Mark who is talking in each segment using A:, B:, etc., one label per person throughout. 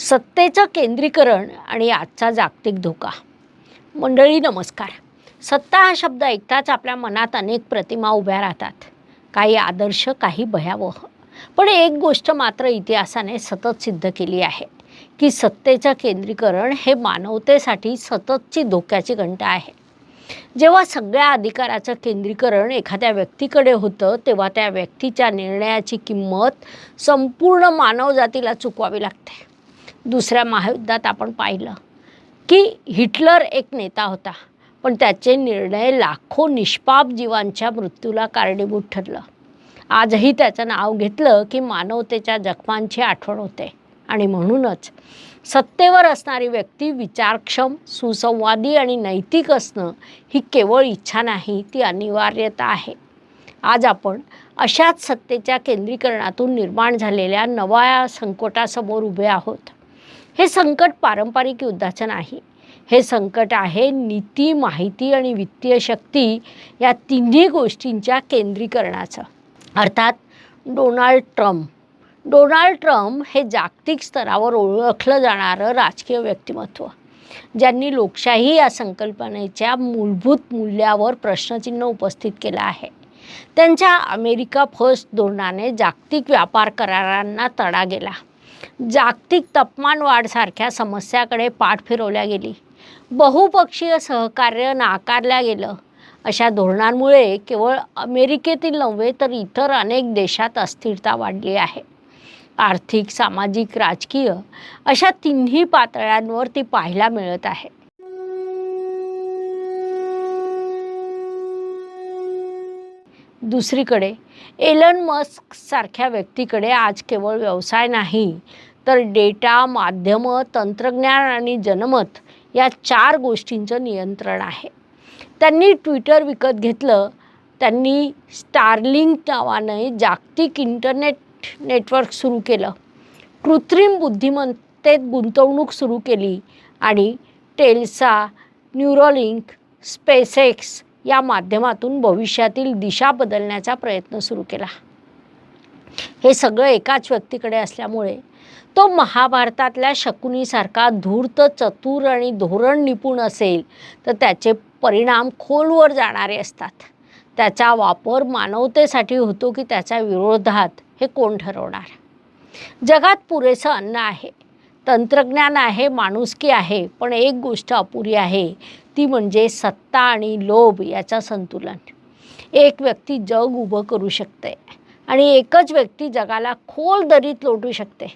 A: सत्तेचं केंद्रीकरण आणि आजचा जागतिक धोका. मंडळी नमस्कार. सत्ता हा शब्द ऐकताच आपल्या मनात अनेक प्रतिमा उभ्या राहतात. काही आदर्श काही भयावह. पण एक गोष्ट मात्र इतिहासाने सतत सिद्ध केली आहे की सत्तेचं केंद्रीकरण हे मानवतेसाठी सततची धोक्याची घंटा आहे. जेव्हा सगळ्या अधिकाराचं केंद्रीकरण एखाद्या व्यक्तीकडे होतं तेव्हा त्या व्यक्तीच्या निर्णयाची किंमत संपूर्ण मानवजातीला चुकवावी लागते. दुसऱ्या महायुद्धात आपण पाहिलं की हिटलर एक नेता होता पण त्याचे निर्णय लाखो निष्पाप जीवांच्या मृत्यूला कारणीभूत ठरलं. आजही त्याचं नाव घेतलं की मानवतेच्या जखमांची आठवण होते. आणि म्हणूनच सत्तेवर असणारी व्यक्ती विचारक्षम सुसंवादी आणि नैतिक असणं ही केवळ इच्छा नाही ती अनिवार्यता आहे. आज आपण अशाच सत्तेच्या केंद्रीकरणातून निर्माण झालेल्या नव्या संकटासमोर उभे आहोत. हे संकट पारंपरिक युद्धाचं नाही. हे संकट आहे नीती माहिती आणि वित्तीय शक्ती या तिन्ही गोष्टींच्या केंद्रीकरणाचं. अर्थात डोनाल्ड ट्रम्प. डोनाल्ड ट्रम्प हे जागतिक स्तरावर ओळखलं जाणारं राजकीय व्यक्तिमत्व. ज्यांनी लोकशाही या संकल्पनेच्या मूलभूत मूल्यावर प्रश्नचिन्ह उपस्थित केलं आहे. त्यांच्या अमेरिका फर्स्ट धोरणाने जागतिक व्यापार करारांना तडा गेला. जागतिक तापमान वाढसारख्या समस्याकडे पाठ फिरवल्या गेली. बहुपक्षीय सहकार्य नाकारल्या गेलं. अशा धोरणांमुळे केवळ अमेरिकेतील नव्हे तर इतर अनेक देशात अस्थिरता वाढली आहे. आर्थिक सामाजिक राजकीय अशा तिन्ही पातळ्यांवर ती पाहायला मिळत आहे. दुसरीकडे एलन मस्क सारख्या व्यक्तीकडे आज केवळ व्यवसाय नाही तर डेटा माध्यमं तंत्रज्ञान आणि जनमत या चार गोष्टींचं नियंत्रण आहे. त्यांनी ट्विटर विकत घेतलं. त्यांनी स्टारलिंक नावाने जागतिक इंटरनेट नेटवर्क सुरू केलं. कृत्रिम बुद्धिमत्तेत गुंतवणूक सुरू केली आणि टेल्सा न्यूरोलिंक स्पेसएक्स या माध्यमातून भविष्यातील दिशा बदलण्याचा प्रयत्न सुरू केला. हे सगळं एकाच व्यक्तीकडे असल्यामुळे तो महाभारतातल्या शकुनीसारखा धूर्त चतुर आणि धोरण निपुण असेल तर त्याचे परिणाम खोलवर जाणारे असतात. त्याचा वापर मानवतेसाठी होतो की त्याच्या विरोधात हे कोण ठरवणार? जगात पुरेसं अन्न आहे तंत्रज्ञान आहे माणुसकी आहे पण एक गोष्ट अपुरी आहे ती म्हणजे सत्ता आणि लोभ याचा संतुलन. एक व्यक्ती जग उभं करू शकते आणि एकच व्यक्ती जगाला खोल दरीत लोटू शकते.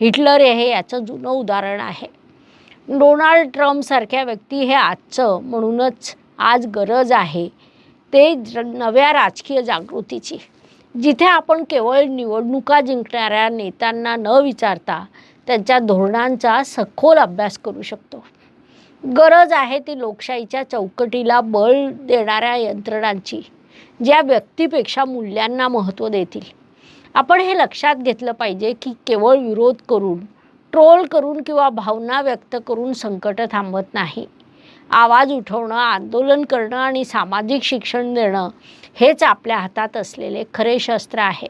A: हिटलर हे याचं जुनं उदाहरण आहे. डोनाल्ड ट्रम्पसारख्या व्यक्ती हे आजचं म्हणूनच आज गरज आहे. ते नव्या राजकीय जागृतीची. जिथे आपण केवळ निवडणुका जिंकणाऱ्या नेत्यांना न विचारता त्यांच्या धोरणांचा सखोल अभ्यास करू शकतो. गरज आहे ती लोकशाहीच्या चौकटीला बळ देणाऱ्या यंत्रणांची ज्या व्यक्तीपेक्षा मूल्यांना महत्त्व देतील. आपण हे लक्षात घेतलं पाहिजे की केवळ विरोध करून ट्रोल करून किंवा भावना व्यक्त करून संकट थांबत नाही. आवाज उठवणं आंदोलन करणं आणि सामाजिक शिक्षण देणं हेच आपल्या हातात असलेले खरे शस्त्र आहे.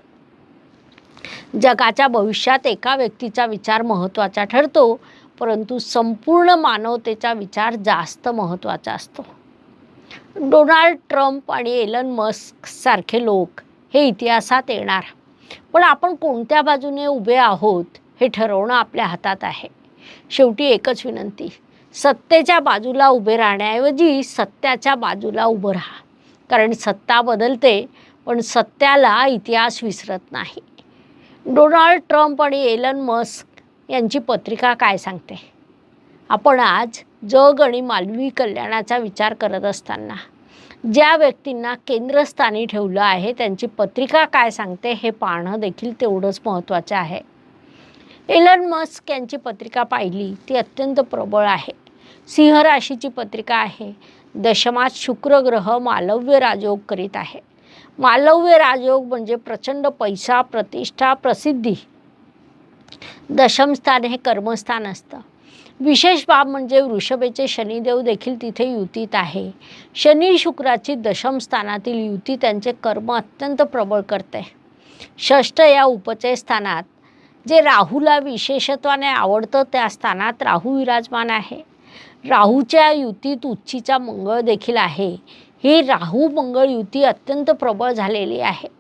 A: जगाच्या भविष्यात एका व्यक्तीचा विचार महत्त्वाचा ठरतो. परंतु संपूर्ण मानवतेचा विचार जास्त महत्त्वाचा असतो. डोनाल्ड ट्रम्प आणि एलन मस्क सारखे लोक हे इतिहासात येणार. पण आपण कोणत्या बाजूने उभे आहोत हे ठरवणं आपल्या हातात आहे. शेवटी एकच विनंती सत्तेच्या बाजूला उभे राहण्याऐवजी सत्याच्या बाजूला उभं राहा. कारण सत्ता बदलते पण सत्याला इतिहास विसरत नाही. डोनाल्ड ट्रम्प आणि एलन मस्क यांची पत्रिका काय सांगते? आपण आज जग आणि मानवी कल्याणाचा विचार करत असताना ज्या व्यक्तींना केंद्रस्थानी ठेवलं आहे त्यांची पत्रिका काय सांगते हे पाहणं देखील तेवढंच महत्त्वाचं आहे. एलन मस्क यांची पत्रिका पाहिली ती अत्यंत प्रबळ आहे. सिंह राशीची पत्रिका आहे. दशमात शुक्र ग्रह मालव्य राजयोग करीत आहे. मालव्य राजयोग म्हणजे प्रचंड पैसा प्रतिष्ठा प्रसिद्धी दशमस्थान हे कर्मस्थान असतं. विशेष बाब म्हणजे वृषभेचे शनिदेव देखील तिथे युतीत आहे. शनी शुक्राची दशम स्थानातील युती त्यांचे कर्म अत्यंत प्रबळ करते. षष्ठ या उपचय स्थानात जे राहूला विशेषत्वाने आवडतं त्या स्थानात राहू विराजमान आहे. राहूच्या युतीत उच्चीचा मंगळ देखील आहे. ही राहू मंगळ युती अत्यंत प्रबळ झालेली आहे.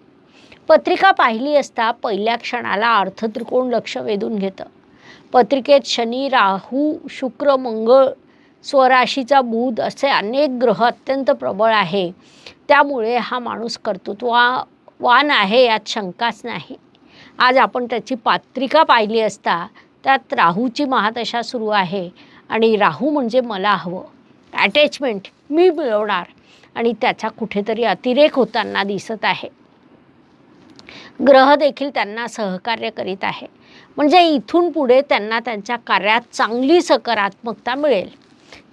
A: पत्रिका पाहिली असता पहिल्या क्षणाला अर्थत्रिकोण लक्ष वेधून घेतं. पत्रिकेत शनी राहू शुक्र मंगळ स्वराशीचा बुध असे अनेक ग्रह अत्यंत प्रबळ आहे. त्यामुळे हा माणूस कर्तृत्ववान आहे यात शंकाच नाही. आज आपण त्याची पात्रिका पाहिली असता त्यात राहूची महादशा सुरू आहे आणि राहू म्हणजे मला हवं. अटॅचमेंट मी मिळवणार आणि त्याचा कुठेतरी अतिरेक होताना दिसत आहे. ग्रह देखील त्यांना सहकार्य करीत आहे. म्हणजे इथून पुढे त्यांना त्यांच्या कार्यात चांगली सकारात्मकता मिळेल.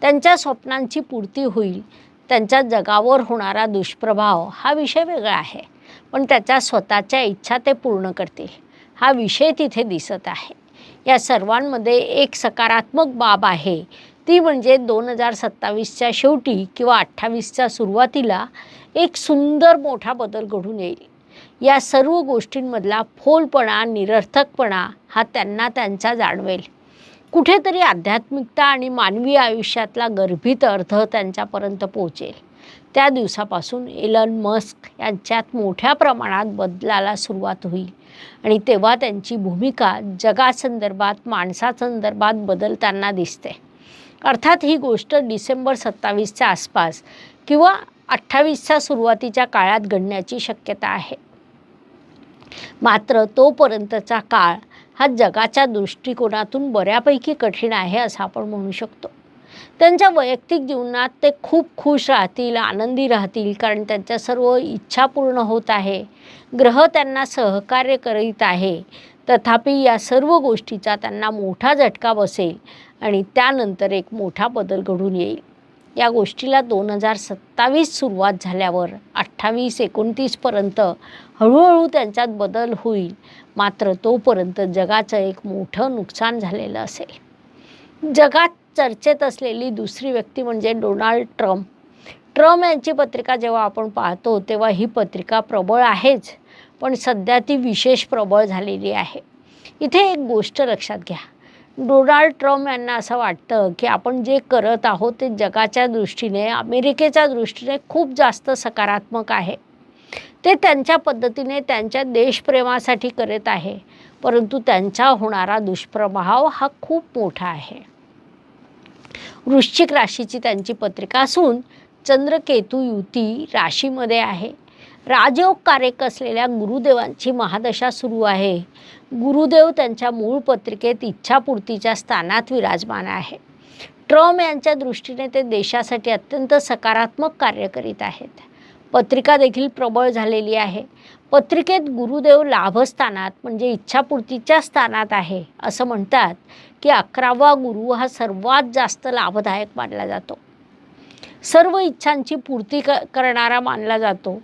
A: त्यांच्या स्वप्नांची पूर्ती होईल. त्यांच्या जगावर होणारा दुष्प्रभाव हा विषय वेगळा आहे. पण त्याच्या स्वतःच्या इच्छा ते पूर्ण करतील. हा विषय तिथे दिसत आहे. या सर्वांमध्ये एक सकारात्मक बाब आहे. ती म्हणजे दोन हजार सत्तावीसच्या शेवटी किंवा अठ्ठावीसच्या सुरुवातीला एक सुंदर मोठा बदल घडून येईल. या सर्व गोष्टींमधला फोलपणा निरर्थकपणा हा त्यांना त्यांचा जाणवेल. कुठेतरी आध्यात्मिकता आणि मानवी आयुष्यातला गर्भित अर्थ त्यांच्यापर्यंत पोहोचेल. त्या दिवसापासून एलन मस्क यांच्यात मोठ्या प्रमाणात बदलाला सुरुवात होईल आणि तेव्हा त्यांची भूमिका जगासंदर्भात माणसासंदर्भात बदलताना दिसते. अर्थात ही गोष्ट डिसेंबर सत्तावीसच्या आसपास किंवा अठ्ठावीसच्या सुरुवातीच्या काळात घडण्याची शक्यता आहे. मात्र तोपर्यंतचा काळ हा जगाच्या दृष्टिकोनातून बऱ्यापैकी कठीण आहे असं आपण म्हणू शकतो. त्यांच्या वैयक्तिक जीवनात ते खूप खुश राहतील आनंदी राहतील कारण त्यांच्या सर्व इच्छा पूर्ण होत आहे. ग्रह त्यांना सहकार्य करीत आहे. तथापि या सर्व गोष्टीचा त्यांना मोठा झटका बसेल आणि त्यानंतर एक मोठा बदल घडून येईल. या गोष्टीला दोन हजार सत्तावीस सुरुवात झाल्यावर अठ्ठावीस एकोणतीसपर्यंत हळूहळू त्यांच्यात बदल होईल. मात्र तोपर्यंत जगाचं एक मोठं नुकसान झालेलं असेल. जगात चर्चेत असलेली दुसरी व्यक्ती म्हणजे डोनाल्ड ट्रम्प. ट्रम्प यांची पत्रिका जेव्हा आपण पाहतो तेव्हा ही पत्रिका प्रबळ आहेच पण सध्या ती विशेष प्रबळ झालेली आहे. इथे एक गोष्ट लक्षात घ्या. डोनाल्ड ट्रम्प यांना असं वाटतं की आपण जे करत आहोत ते जगाच्या दृष्टीने अमेरिकेच्या दृष्टीने खूप जास्त सकारात्मक आहे. ते त्यांच्या पद्धतीने त्यांच्या देशप्रेमासाठी करत आहे परंतु त्यांचा होणारा दुष्प्रभाव हा खूप मोठा आहे. वृश्चिक राशीची त्यांची पत्रिका असून चंद्रकेतू युती राशीमध्ये आहे. राजयोग कार्यक असलेल्या गुरुदेवांची महादशा सुरू आहे. गुरुदेव त्यांच्या मूळ पत्रिकेत इच्छापूर्तीच्या स्थानात विराजमान आहे. ट्रम्प यांच्या दृष्टीने ते देशासाठी अत्यंत सकारात्मक कार्य करीत आहेत. पत्रिका देखील प्रबळ झालेली आहे. पत्रिकेत गुरुदेव लाभस्थानात म्हणजे इच्छापूर्तीच्या स्थानात आहे असं म्हणतात की अकरावा गुरु हा सर्वात जास्त लाभदायक मानला जातो. सर्व इच्छांची पूर्ती क करणारा मानला जातो.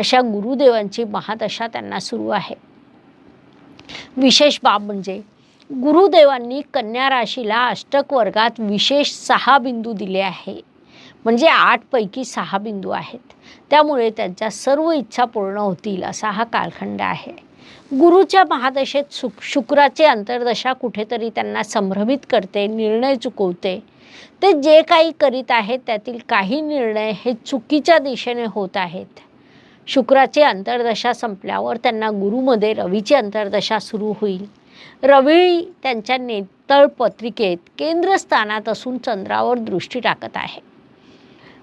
A: अशा गुरुदेवांची महादशा त्यांना सुरू आहे. विशेष बाब म्हणजे गुरुदेवांनी कन्या राशीला अष्टक वर्गात विशेष सहा बिंदू दिले आहे. म्हणजे आठपैकी सहा बिंदू आहेत. त्यामुळे त्यांच्या सर्व इच्छा पूर्ण होतील असा हा कालखंड आहे. गुरुच्या महादशेत सुक शुक्राची अंतर्दशा कुठेतरी त्यांना संभ्रमित करते निर्णय चुकवते. ते जे काही करीत आहेत त्यातील काही निर्णय हे चुकीच्या दिशेने होत आहेत. शुक्राची अंतर्दशा संपल्यावर त्यांना गुरुमध्ये रवीची अंतर्दशा सुरू होईल. रवी त्यांच्या नेतळ पत्रिकेत केंद्रस्थानात असून चंद्रावर दृष्टी टाकत आहे.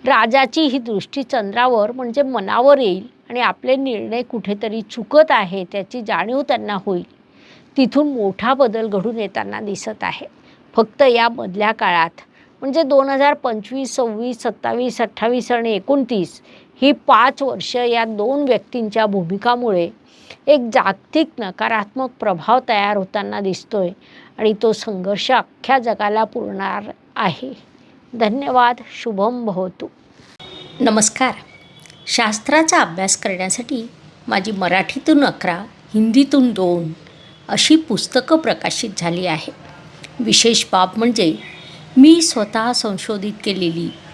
A: राजाची ही दृष्टी चंद्रावर म्हणजे मनावर येईल आणि आपले निर्णय कुठेतरी चुकत आहे त्याची जाणीव त्यांना होईल. तिथून मोठा बदल घडून येताना दिसत आहे. फक्त या मधल्या काळात म्हणजे दोन हजार पंचवीस सव्वीस सत्तावीस अठ्ठावीस आणि एकोणतीस ही पाच वर्ष या दोन व्यक्तींच्या भूमिकामुळे एक जागतिक नकारात्मक प्रभाव तयार होताना दिसतोय आणि तो संघर्ष अख्ख्या जगाला पुरणार आहे. धन्यवाद शुभम भवतु. नमस्कार. शास्त्राचा अभ्यास करण्यासाठी माझी मराठीतून अकरा हिंदीतून दोन अशी पुस्तकं प्रकाशित झाली आहे. विशेष बाब म्हणजे मी स्वतः संशोधित केलेली